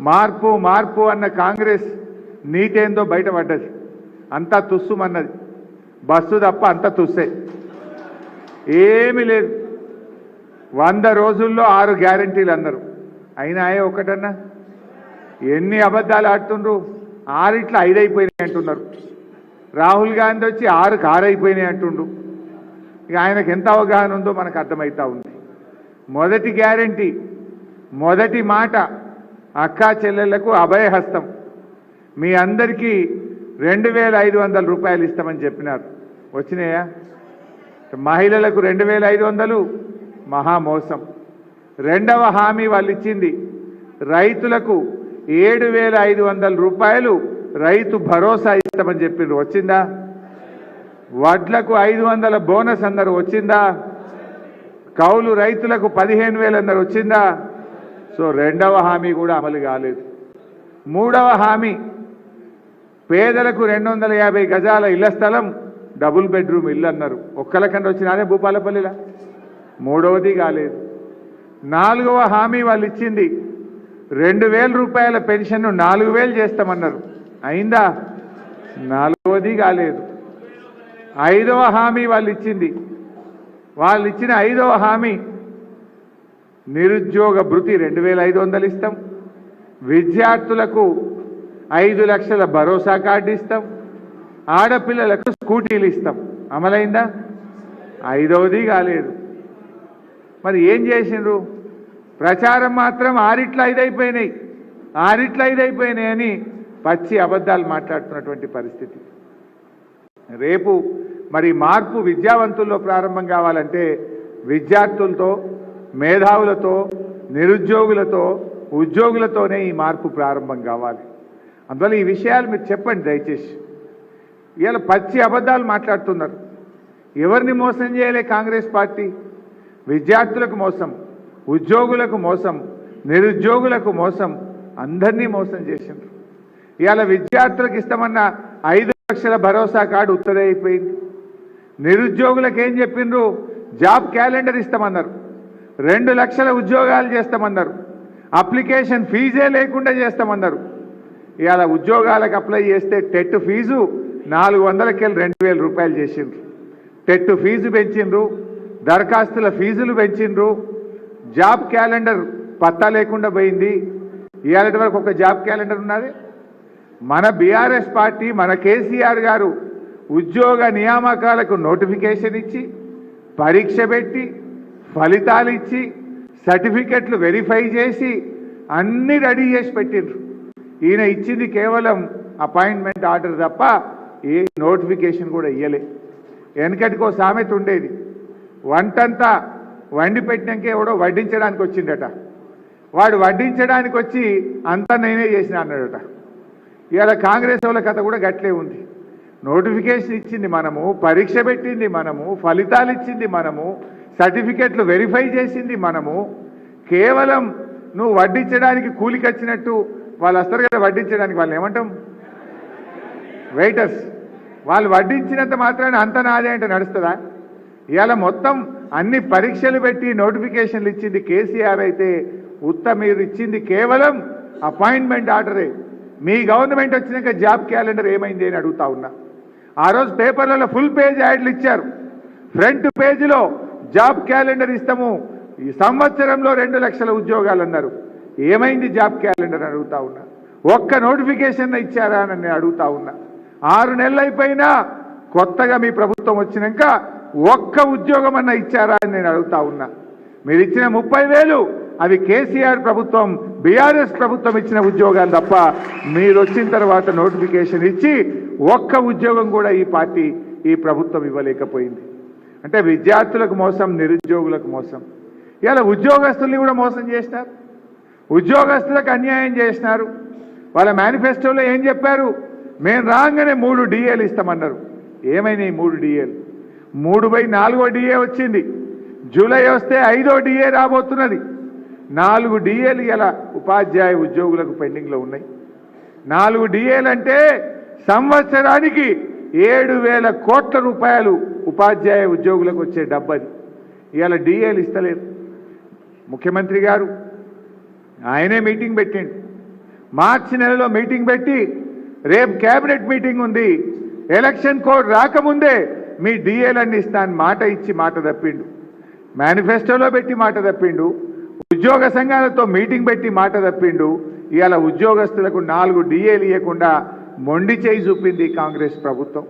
మార్పు మార్పు అన్న కాంగ్రెస్ నీటేందో బయటపడ్డది. అంతా తుస్సుమన్నది. బస్సు తప్ప అంత తుస్సే. ఏమీ లేదు. వంద రోజుల్లో ఆరు గ్యారంటీలు అన్నారు. అయినాయే ఒకటన్నా? ఎన్ని అబద్ధాలు ఆడుతుండ్రు? ఆరిట్ల ఐదు అయిపోయినాయి అంటున్నారు. రాహుల్ గాంధీ వచ్చి ఆరు కారు అయిపోయినాయి అంటుండు. ఇక ఆయనకు ఎంత అవగాహన ఉందో మనకు అర్థమవుతా ఉంది. మొదటి గ్యారంటీ మొదటి మాట అక్కా చెల్లెళ్ళకు అభయహస్తం. మీ అందరికీ రెండు వేల ఐదు వందల రూపాయలు ఇస్తామని చెప్పినారు. వచ్చినాయా? మహిళలకు రెండు వేల ఐదు వందలు? మహామోసం రెండవ హామీ వాళ్ళు ఇచ్చింది రైతులకు ఏడు వేల ఐదు వందల రూపాయలు రైతు భరోసా ఇస్తామని చెప్పిండ్రు వచ్చిందా? వడ్లకు ఐదు వందల బోనస్ అందరు వచ్చిందా? కౌలు రైతులకు పదిహేను వేలు అందరు వచ్చిందా? సో రెండవ హామీ కూడా అమలు కాలేదు. మూడవ హామీ పేదలకు రెండు వందల యాభై గజాల ఇళ్ళ స్థలం డబుల్ బెడ్రూమ్ ఇల్లు అన్నారు. ఒక్కలకండి వచ్చినారే భూపాలపల్లిలా? మూడవది కాలేదు. నాలుగవ హామీ వాళ్ళు ఇచ్చింది రెండు వేల రూపాయల పెన్షన్ను నాలుగు వేలు చేస్తామన్నారు. అయిందా? నాలుగవది కాలేదు. ఐదవ హామీ వాళ్ళు ఇచ్చింది. వాళ్ళు ఇచ్చిన ఐదవ హామీ నిరుద్యోగ భృతి రెండు వేల ఐదు వందలు ఇస్తాం. విద్యార్థులకు ఐదు లక్షల భరోసా కార్డు ఇస్తాం. ఆడపిల్లలకు స్కూటీలు ఇస్తాం. అమలైందా? ఐదవది కాలేదు. మరి ఏం చేసిండ్రు? ప్రచారం మాత్రం ఆరిట్ల ఐదైపోయినాయి. ఆరిట్ల ఐదైపోయినాయి అని పచ్చి అబద్ధాలు మాట్లాడుతున్నటువంటి పరిస్థితి. రేపు మరి మార్పు విద్యావంతుల్లో ప్రారంభం కావాలంటే విద్యార్థులతో మేధావులతో నిరుద్యోగులతో ఉద్యోగులతోనే ఈ మార్పు ప్రారంభం కావాలి. అందువల్ల ఈ విషయాలు మీరు చెప్పండి దయచేసి. ఇవాళ పచ్చి అబద్ధాలు మాట్లాడుతున్నారు. ఎవరిని మోసం చేయలే కాంగ్రెస్ పార్టీ? విద్యార్థులకు మోసం ఉద్యోగులకు మోసం నిరుద్యోగులకు మోసం అందరినీ మోసం చేసిండ్రు. ఇవాళ విద్యార్థులకు ఇస్తామన్న ఐదు లక్షల భరోసా కార్డు ఉత్తరైపోయింది అయిపోయింది నిరుద్యోగులకు ఏం చెప్పిండ్రు జాబ్ క్యాలెండర్ ఇస్తామన్నారు రెండు లక్షల ఉద్యోగాలు చేస్తామన్నారు. అప్లికేషన్ ఫీజే లేకుండా చేస్తామన్నారు. ఇవాళ ఉద్యోగాలకు అప్లై చేస్తే టెట్ ఫీజు నాలుగు వందలకెళ్ళి రెండు వేల రూపాయలు చేసిండ్రు. టెట్ ఫీజు పెంచిండ్రు దరఖాస్తుల ఫీజులు పెంచిండ్రు. జాబ్ క్యాలెండర్ పత్తా లేకుండా పోయింది. ఇవాళ వరకు ఒక జాబ్ క్యాలెండర్ ఉన్నది. మన బీఆర్ఎస్ పార్టీ మన కేసీఆర్ గారు ఉద్యోగ నియామకాలకు నోటిఫికేషన్ ఇచ్చి పరీక్ష పెట్టి ఫలితాలు ఇచ్చి సర్టిఫికెట్లు వెరిఫై చేసి అన్ని రెడీ చేసి పెట్టిండ్రు. ఈయన ఇచ్చింది కేవలం అపాయింట్మెంట్ ఆర్డర్ తప్ప ఏ నోటిఫికేషన్ కూడా ఇయ్యలే. వెనకటికో సామెత ఉండేది. వంటంతా వండి పెట్టినాక ఎవడో వడ్డించడానికి వచ్చిందట వాడు వడ్డించడానికి వచ్చి అంతా నేనే చేసిన అన్నాడట. ఇలా కాంగ్రెస్ వాళ్ళ కథ కూడా గట్లే ఉంది. నోటిఫికేషన్ ఇచ్చింది మనము పరీక్ష పెట్టింది మనము ఫలితాలు ఇచ్చింది మనము సర్టిఫికెట్లు వెరిఫై చేసింది మనము. కేవలం నువ్వు వడ్డించడానికి కూలికి వచ్చినట్టు వాళ్ళు వస్తారు కదా వడ్డించడానికి వాళ్ళు ఏమంటాం? వెయిటర్స్ వాళ్ళు వడ్డించినంత మాత్రాన్ని అంత నాదే అంటే నడుస్తుందా? ఇవాళ మొత్తం అన్ని పరీక్షలు పెట్టి నోటిఫికేషన్లు ఇచ్చింది కేసీఆర్ అయితే ఉత్త మీరు ఇచ్చింది కేవలం అపాయింట్మెంట్ ఆర్డరే. మీ గవర్నమెంట్ వచ్చినాక జాబ్ క్యాలెండర్ ఏమైంది అని అడుగుతా ఉన్నా. ఆ రోజు పేపర్లలో ఫుల్ పేజ్ యాడ్లు ఇచ్చారు. ఫ్రంట్ పేజీలో జాబ్ క్యాలెండర్ ఇస్తాము. ఈ సంవత్సరంలో రెండు లక్షల ఉద్యోగాలు అన్నారు ఏమైంది జాబ్ క్యాలెండర్ అని అడుగుతా ఉన్నా. ఒక్క నోటిఫికేషన్ ఇచ్చారా అని నేను అడుగుతా ఉన్నా. ఆరు నెలలు అయిపోయినా కొత్తగా మీ ప్రభుత్వం వచ్చినాక ఒక్క ఉద్యోగం అన్న ఇచ్చారా అని నేను అడుగుతా ఉన్నా. మీరు ఇచ్చిన ముప్పై వేలు అవి కేసీఆర్ ప్రభుత్వం బీఆర్ఎస్ ప్రభుత్వం ఇచ్చిన ఉద్యోగాలు తప్ప మీరు వచ్చిన తర్వాత నోటిఫికేషన్ ఇచ్చి ఒక్క ఉద్యోగం కూడా ఈ పార్టీ ఈ ప్రభుత్వం ఇవ్వలేకపోయింది. అంటే విద్యార్థులకు మోసం నిరుద్యోగులకు మోసం. ఇలా ఉద్యోగస్తుల్ని కూడా మోసం చేసినారు. ఉద్యోగస్తులకు అన్యాయం చేసినారు. వాళ్ళ మేనిఫెస్టోలో ఏం చెప్పారు? మేము రాగానే మూడు డిఏలు ఇస్తామన్నారు. ఏమైనాయి మూడు డిఏలు మూడు బై నాలుగో డిఏ వచ్చింది. జూలై వస్తే ఐదో డిఏ రాబోతున్నది. నాలుగు డిఏలు ఇలా ఉపాధ్యాయ ఉద్యోగులకు పెండింగ్లో ఉన్నాయి. నాలుగు డిఏలు అంటే సంవత్సరానికి ఏడు వేల కోట్ల రూపాయలు ఉపాధ్యాయ ఉద్యోగులకు వచ్చే డబ్బది. ఇవాళ డిఏలు ఇస్తలేదు ముఖ్యమంత్రి గారు ఆయనే మీటింగ్ పెట్టిండు. మార్చి నెలలో మీటింగ్ పెట్టి రేపు కేబినెట్ మీటింగ్ ఉంది. ఎలక్షన్ కోడ్ రాకముందే మీ డిఏలన్నీ ఇస్తాను మాట ఇచ్చి మాట తప్పిండు. మేనిఫెస్టోలో పెట్టి మాట తప్పిండు. ఉద్యోగ సంఘాలతో మీటింగ్ పెట్టి మాట తప్పిండు. ఇవాళ ఉద్యోగస్తులకు నాలుగు డిఏలు ఇవ్వకుండా మొండి చేయి చూపింది కాంగ్రెస్ ప్రభుత్వం.